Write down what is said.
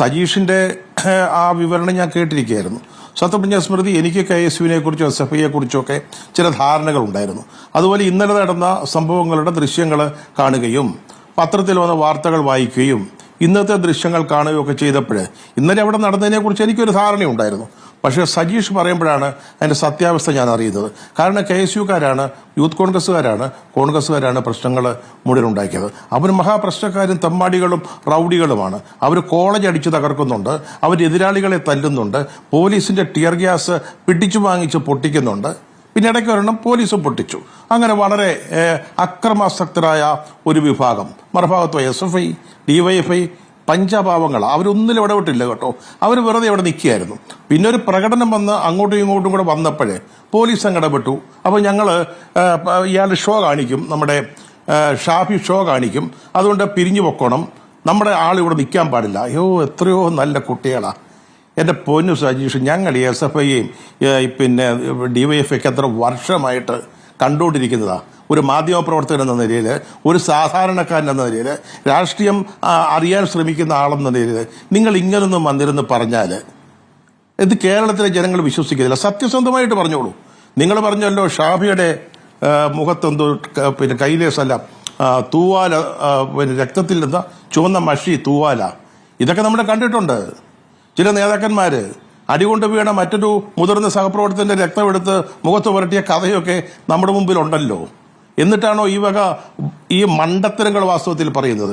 സജീഷിന്റെ ആ വിവരണം ഞാൻ കേട്ടിരിക്കുകയായിരുന്നു. സത്യപ്രജ്ഞ സ്മൃതി എനിക്ക് കെ എസ് യുവിനെ കുറിച്ചോ എസ് എഫ് ഐയെ കുറിച്ചോ ഒക്കെ ചില ധാരണകൾ ഉണ്ടായിരുന്നു അതുപോലെ ഇന്നലെ നടന്ന സംഭവങ്ങളുടെ ദൃശ്യങ്ങൾ കാണുകയും പത്രത്തിൽ വന്ന വാർത്തകൾ വായിക്കുകയും ഇന്നത്തെ ദൃശ്യങ്ങൾ കാണുകയും ഒക്കെ ചെയ്തപ്പോൾ ഇന്നലെ അവിടെ നടന്നതിനെ കുറിച്ച് എനിക്കൊരു ധാരണയുണ്ടായിരുന്നു. പക്ഷേ സജീഷ് പറയുമ്പോഴാണ് അതിന്റെ സത്യാവസ്ഥ ഞാൻ അറിയുന്നത്. കാരണം കെ എസ് യുക്കാരാണ് യൂത്ത് കോൺഗ്രസ്സുകാരാണ് കോൺഗ്രസ്സുകാരാണ് പ്രശ്നങ്ങൾ മുഴുവനുണ്ടാക്കിയത് അവർ മഹാപ്രശ്നക്കാരും തമ്മാടികളും റൌഡികളുമാണ്. അവർ കോളേജ് അടിച്ചു തകർക്കുന്നുണ്ട്. അവർ എതിരാളികളെ തല്ലുന്നുണ്ട്. പോലീസിന്റെ ടിയർ ഗ്യാസ് പിടിച്ചു വാങ്ങിച്ച് പൊട്ടിക്കുന്നുണ്ട്. പിന്നെ ഇടയ്ക്ക് ഒരെണ്ണം പോലീസും പൊട്ടിച്ചു. അങ്ങനെ വളരെ അക്രമാസക്തരായ ഒരു വിഭാഗം. മറുഭാഗത്ത് എസ് എഫ് ഐ ഡിവൈഎഫ്ഐ പഞ്ചപാവങ്ങൾ അവരൊന്നിലും ഇടപെട്ടില്ല കേട്ടോ. അവർ വെറുതെ അവിടെ നിൽക്കുകയായിരുന്നു. പിന്നെ ഒരു പ്രകടനം വന്ന് അങ്ങോട്ടും ഇങ്ങോട്ടും കൂടെ വന്നപ്പോഴേ പോലീസ് ഇടപെട്ടു. അപ്പോൾ ഞങ്ങൾ ഇയാൾ ഷോ കാണിക്കും. നമ്മുടെ ഷാഫി ഷോ കാണിക്കും. അതുകൊണ്ട് പിരിഞ്ഞു പൊക്കണം. നമ്മുടെ ആൾ ഇവിടെ നിൽക്കാൻ പാടില്ല. അയ്യോ എത്രയോ നല്ല കുട്ടികളാണ് എന്റെ പൊന്നു സജീഷ് ഞങ്ങൾ എസ് എഫ് ഐയും പിന്നെ ഡിവൈഎഫ് ഒക്കെ എത്ര വർഷമായിട്ട് കണ്ടുകൊണ്ടിരിക്കുന്നതാ. ഒരു മാധ്യമപ്രവർത്തകൻ എന്ന നിലയിൽ ഒരു സാധാരണക്കാരൻ എന്ന നിലയിൽ രാഷ്ട്രീയം അറിയാൻ ശ്രമിക്കുന്ന ആളെന്ന നിലയിൽ നിങ്ങൾ ഇങ്ങനൊന്നും വന്നിരുന്ന് പറഞ്ഞാൽ ഇത് കേരളത്തിലെ ജനങ്ങൾ വിശ്വസിക്കുന്നില്ല. സത്യസന്ധമായിട്ട് പറഞ്ഞോളൂ. നിങ്ങൾ പറഞ്ഞല്ലോ ഷാഫിയുടെ മുഖത്തെന്തോ പിന്നെ കൈലേസല്ല തൂവാല പിന്നെ രക്തത്തിൽ നിന്ന് ചുവന്ന മഷി തൂവാല. ഇതൊക്കെ നമ്മൾ കണ്ടിട്ടുണ്ട്. ചില നേതാക്കന്മാര് അടികൊണ്ട് വീണ മറ്റൊരു മുതിർന്ന സഹപ്രവർത്തകന്റെ രക്തമെടുത്ത് മുഖത്ത് പുരട്ടിയ കഥയൊക്കെ നമ്മുടെ മുമ്പിൽ ഉണ്ടല്ലോ എന്നിട്ടാണോ ഈ വക ഈ മണ്ടത്തരങ്ങൾ വാസ്തവത്തിൽ പറയുന്നത്?